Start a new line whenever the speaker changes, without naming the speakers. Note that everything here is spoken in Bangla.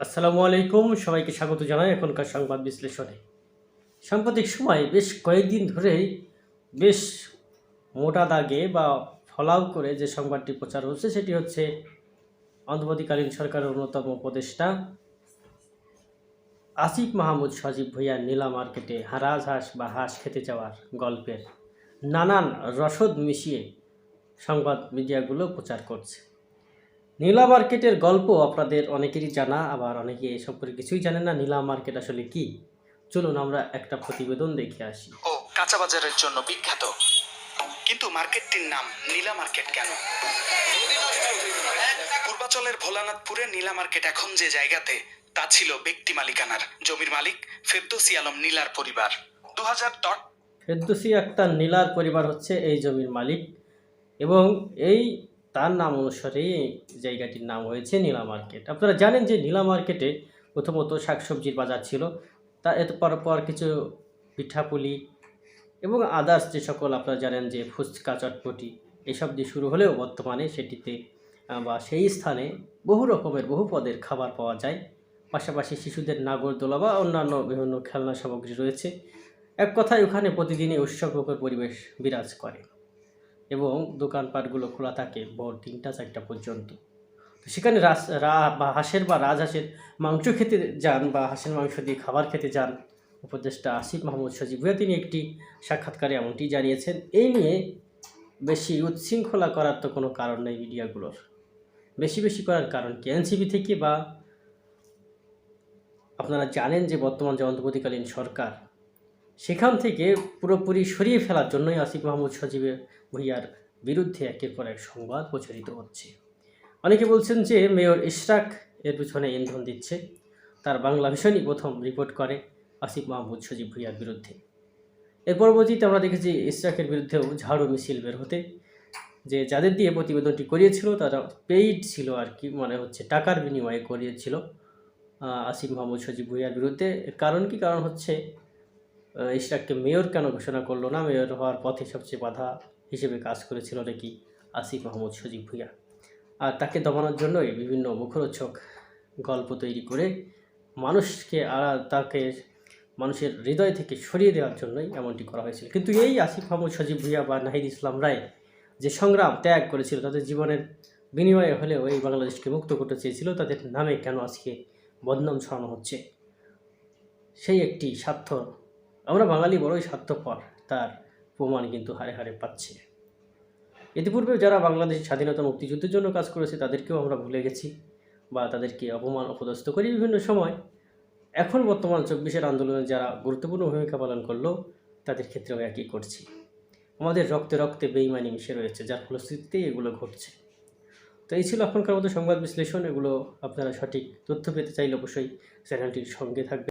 আসসালামু আলাইকুম, সবাইকে স্বাগত জানাই এখনকার সংবাদ বিশ্লেষণে। সাম্প্রতিক সময় বেশ কয়েকদিন ধরেই বেশ মোটা দাগে বা ফলাও করে যে সংবাদটি প্রচার হচ্ছে, সেটি হচ্ছে অন্তর্বর্তীকালীন সরকারের অন্যতম উপদেষ্টা আসিফ মাহমুদ সজীব ভুইয়া নীলা মার্কেটে হারাজ হাঁস বা হাঁস খেতে যাওয়ার গল্পের নানান রসদ মিশিয়ে সংবাদ মিডিয়াগুলো প্রচার করছে। নীলা মার্কেটের গল্প আপনাদের অনেকেরই জানা আবার অনেকে এ সম্পর্কে কিছুই জানে না। নীলা মার্কেট আসলে কি? চলুন আমরা একটা প্রতিবেদন দেখে আসি।
ও কাঁচা বাজারের জন্য বিখ্যাত। কিন্তু মার্কেটটির নাম নীলা মার্কেট কেন? পূর্বাচলের ভোলানাথপুরে নীলা মার্কেট এখন যে জায়গাতে তা ছিল ব্যক্তি মালিকানার। জমির মালিক ফেরদৌসি আলম নীলার পরিবার। দু হাজার
ফেরদৌসি আক্তার নীলার পরিবার হচ্ছে এই জমির মালিক এবং এই তার নাম অনুসারে জায়গাটির নাম হয়েছে নীলা মার্কেট। আপনারা জানেন যে নীলা মার্কেটে প্রথমত শাকসবজির বাজার ছিল। তা এত পর পর কিছু পিঠাপুলি এবং আদার্স যে সকল আপনারা জানেন যে ফুচকা, চটপটি এসব দিয়ে শুরু হলেও বর্তমানে সেটিতে বা সেই স্থানে বহু রকমের, বহু পদের খাবার পাওয়া যায়। পাশাপাশি শিশুদের নাগরদোলা বা অন্যান্য বিভিন্ন খেলনা সামগ্রী রয়েছে। এক কথায় ওখানে প্রতিদিনই উৎসবমুখর পরিবেশ বিরাজ করে। এবং দোকানপাটগুলো খোলা থাকে ভোর তিনটা, চারটা পর্যন্ত। তো সেখানে রাস, রা, বা হাঁসের বা রাজহাঁসের মাংস খেতে যান বা হাঁসের মাংস দিয়ে খাবার খেতে যান উপদেষ্টা আসিফ মাহমুদ সজিব। তিনি একটি সাক্ষাৎকারে এমনটি জানিয়েছেন, এই নিয়ে বেশি উচ্ছৃঙ্খলা করার তো কোনো কারণ নেই মিডিয়াগুলোর। বেশি বেশি করার কারণ কি? এনসিপি থেকে বা আপনারা জানেন যে বর্তমান যে অন্তর্বর্তীকালীন সরকার সেখান থেকে পুরোপুরি সরিয়ে ফেলার জন্যই আসিফ মাহমুদ সজীবের ভুইয়ার বিরুদ্ধে একের পর এক সংবাদ প্রচারিত হচ্ছে। অনেকে বলছেন যে মেয়র ইশরাক এর পিছনে ইন্ধন দিচ্ছে। তার বাংলা ভীষণই প্রথম রিপোর্ট করে আসিফ মাহমুদ সজীব ভুইয়ার বিরুদ্ধে। এর পরবর্তীতে আমরা দেখেছি ইশরাকের বিরুদ্ধেও ঝাড়ু মিছিল বের হতে। যে যাদের দিয়ে প্রতিবেদনটি করিয়েছিল, তারা পেইড ছিল আর কি মানে হচ্ছে টাকার বিনিময়ে করিয়েছিল আসিফ মাহমুদ সজীব ভুইয়ার বিরুদ্ধে। কারণ কি? কারণ হচ্ছে ইশরাককে মেয়র কেন ঘোষণা করল না? মেয়র হওয়ার পথে সবচেয়ে বাধা হিসেবে কাজ করেছিল নাকি আসিফ মাহমুদ, সজীব ভুইয়া? আর তাকে দমানোর জন্যই বিভিন্ন মুখরোচক গল্প তৈরি করে মানুষকে আড়া, তাকে মানুষের হৃদয় থেকে সরিয়ে দেওয়ার জন্যই এমনটি করা হয়েছিল। কিন্তু এই আসিফ মাহমুদ, সজীব ভুইয়া বা নাহিদ ইসলাম রায় যে সংগ্রাম ত্যাগ করেছিল, তাদের জীবনের বিনিময়ে হলেও এই বাংলাদেশকে মুক্ত করতে চেয়েছিল, তাদের নামে কেন আজকে বদনাম ছড়ানো হচ্ছে? সেই একটি স্বার্থ আমরা বাঙালি বড়ই স্বার্থপর, তার প্রমাণ কিন্তু হারে হারে পাচ্ছে। ইতিপূর্বে যারা বাংলাদেশ স্বাধীনতা মুক্তিযুদ্ধের জন্য কাজ করেছে, তাদেরকেও আমরা ভুলে গেছি বা তাদেরকে অপমান অপদস্থ করি বিভিন্ন সময়। এখন বর্তমান চব্বিশের আন্দোলনে যারা গুরুত্বপূর্ণ ভূমিকা পালন করল, তাদের ক্ষেত্রেও একই করছি। আমাদের রক্তে রক্তে বেইমানি মিশে রয়েছে, যার ফলশ্রুতিতেই এগুলো ঘটছে। তো এই ছিল এখনকার মতো সংবাদ বিশ্লেষণ, এগুলো আপনারা সঠিক তথ্য পেতে চাইলে অবশ্যই চ্যানেলটির সঙ্গে থাকবে